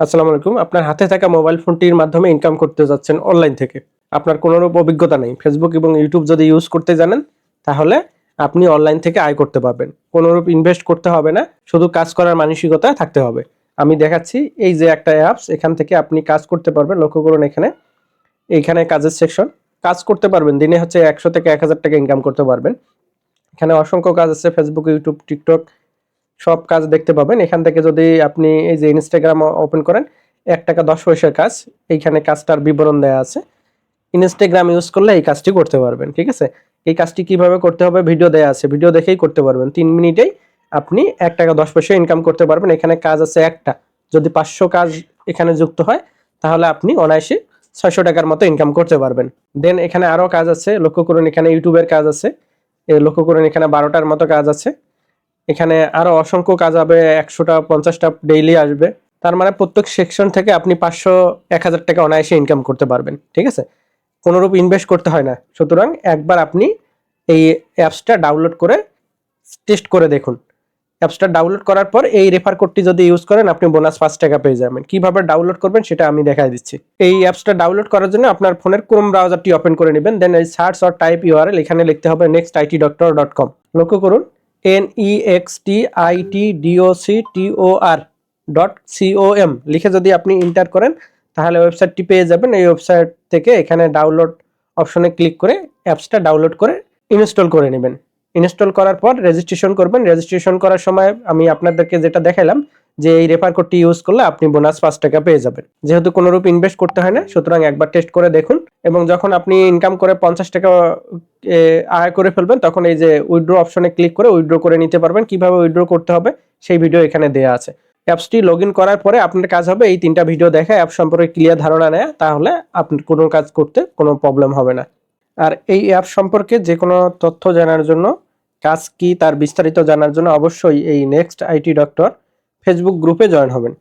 আসসালামু আলাইকুম। আপনার হাতে থাকা মোবাইল ফোনটির মাধ্যমে ইনকাম করতে যাচ্ছেন অনলাইন থেকে। আপনার কোনোরূপ অভিজ্ঞতা নেই। ফেসবুক এবং ইউটিউব যদি ইউজ করতে জানেন, তাহলে আপনি অনলাইন থেকে আয় করতে পারবেন। কোনোরূপ ইনভেস্ট করতে হবে না। শুধু কাজ করার মানসিকতা থাকতে হবে। আমি দেখাচ্ছি এই যে একটা অ্যাপস এখান থেকে আপনি কাজ করতে পারবেন। লক্ষ্য করুন এখানে। এইখানে কাজের সেকশন কাজ করতে পারবেন। দিনে হচ্ছে একশো থেকে এক হাজার টাকা ইনকাম করতে পারবেন। এখানে অসংখ্য কাজ আছে। ফেসবুক ইউটিউব টিকটক সব কাজ দেখতে পাবেন। এখান থেকে যদি আপনি এই যে ইনস্টাগ্রাম ওপেন করেন, এক টাকা দশ পয়সার কাজ, এইখানে কাজটার বিবরণ দেওয়া আছে। ইনস্টাগ্রাম ইউজ করলে এই কাজটি করতে পারবেন, ঠিক আছে? এই কাজটি কীভাবে করতে হবে ভিডিও দেওয়া আছে। ভিডিও দেখেই করতে পারবেন। তিন মিনিটেই আপনি এক টাকা দশ পয়সা ইনকাম করতে পারবেন। এখানে কাজ আছে একটা। যদি পাঁচশো কাজ এখানে যুক্ত হয়, তাহলে আপনি অনায়াসে ছয়শো টাকার মতো ইনকাম করতে পারবেন। দেন এখানে আরও কাজ আছে। লক্ষ্য করুন, এখানে ইউটিউবের কাজ আছে। লক্ষ্য করুন, এখানে বারোটার মতো কাজ আছে। এখানে আরও অসংখ্য কাজ হবে, একশোটা, পঞ্চাশটা ডেইলি আসবে। তার মানে প্রত্যেক সেকশন থেকে আপনি পাঁচশো, এক হাজার টাকা অনায়াসে ইনকাম করতে পারবেন, ঠিক আছে? কোনোরূপ ইনভেস্ট করতে হয় না। সুতরাং একবার আপনি এই অ্যাপসটা ডাউনলোড করে টেস্ট করে দেখুন। অ্যাপসটা ডাউনলোড করার পর এই রেফার কোডটি যদি ইউজ করেন, আপনি বোনাস পাঁচ টাকা পেয়ে যাবেন। কীভাবে ডাউনলোড করবেন সেটা আমি দেখাই দিচ্ছি। এই অ্যাপসটা ডাউনলোড করার জন্য আপনার ফোনের ক্রোম ব্রাউজারটি ওপেন করে নেবেন দেন এই সার্চ অর টাইপ ইউআরএল এখানে লিখতে হবে next IT doctor dot com লক্ষ্য করুন N E X T I T DOC TO R dot COM লিখে যদি আপনি ইন্টার করেন, তাহলে ওয়েবসাইটটি পেয়ে যাবেন। এই ওয়েবসাইট থেকে এখানে ডাউনলোড অপশনে ক্লিক করে অ্যাপসটা ডাউনলোড করে ইনস্টল করে নেবেন। ইনস্টল করার পর রেজিস্ট্রেশন করবেন। রেজিস্ট্রেশন করার সময় আমি আপনাদেরকে যেটা দেখালাম যে এই রেফার কোডটি ইউজ করলে আপনি বোনাস পাঁচ টাকা পেয়ে যাবেন। যেহেতু কোনোরূপ ইনভেস্ট করতে হয় না, সুতরাং একবার টেস্ট করে দেখুন এবং যখন আপনি ইনকাম করে পঞ্চাশ টাকা আয় করে ফেলবেন, তখন এই যে উইথড্র অপশনে ক্লিক করে উইড্রো করে নিতে পারবেন। কীভাবে উইথড্র করতে হবে সেই ভিডিও এখানে দেওয়া আছে। অ্যাপসটি লগ করার পরে আপনার কাজ হবে এই তিনটা ভিডিও দেখা অ্যাপ সম্পর্কে ক্লিয়ার ধারণা নেয়, তাহলে আপনার কোনো কাজ করতে কোনো প্রবলেম হবে না। আর এই অ্যাপ সম্পর্কে যে কোনো তথ্য জানার জন্য, কাজ কি তার বিস্তারিত জানার জন্য অবশ্যই এই নেক্সট আইটি ডক্টর ফেসবুক গ্রুপে জয়েন হবেন।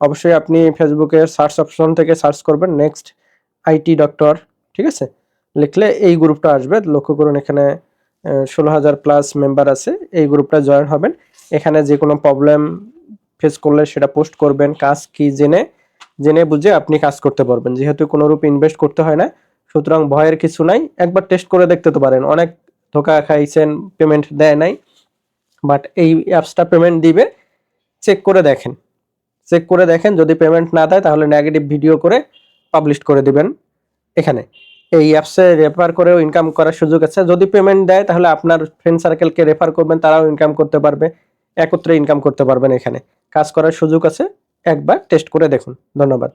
অবশ্যই আপনি ফেসবুকের সার্চ অপশন থেকে সার্চ করবেন নেক্সট আইটি ডক্টর ঠিক আছে? লিখলে এই গ্রুপটা আসবে। লক্ষ্য করুন এখানে ষোলো হাজার প্লাস মেম্বার আছে। এই গ্রুপটা জয়েন হবেন। এখানে যে কোনো প্রবলেম ফেস করলে সেটা পোস্ট করবেন। কাজ কি জেনে জেনে বুঝে আপনি কাজ করতে পারবেন। যেহেতু কোনোরূপ ইনভেস্ট করতে হয় না, সুতরাং ভয়ের কিছু নাই। একবার টেস্ট করে দেখতে তো পারেন। অনেক ধোকা খাইছেন পেমেন্ট দেয় নাই। বাট এই অ্যাপসটা পেমেন্ট দিবে। চেক করে দেখেন। চেক করে দেখেন, যদি পেমেন্ট না দেয়, তাহলে নেগেটিভ ভিডিও করে পাবলিশ করে দিবেন এখানে। এই অ্যাপসে রেফার করেও ইনকাম করার সুযোগ আছে। যদি পেমেন্ট দেয়, তাহলে আপনার ফ্রেন্ড সার্কেলকে রেফার করবেন, তারাও ইনকাম করতে পারবে, একত্রে ইনকাম করতে পারবেন এখানে। কাজ করার সুযোগ আছে, একবার টেস্ট করে দেখুন। ধন্যবাদ।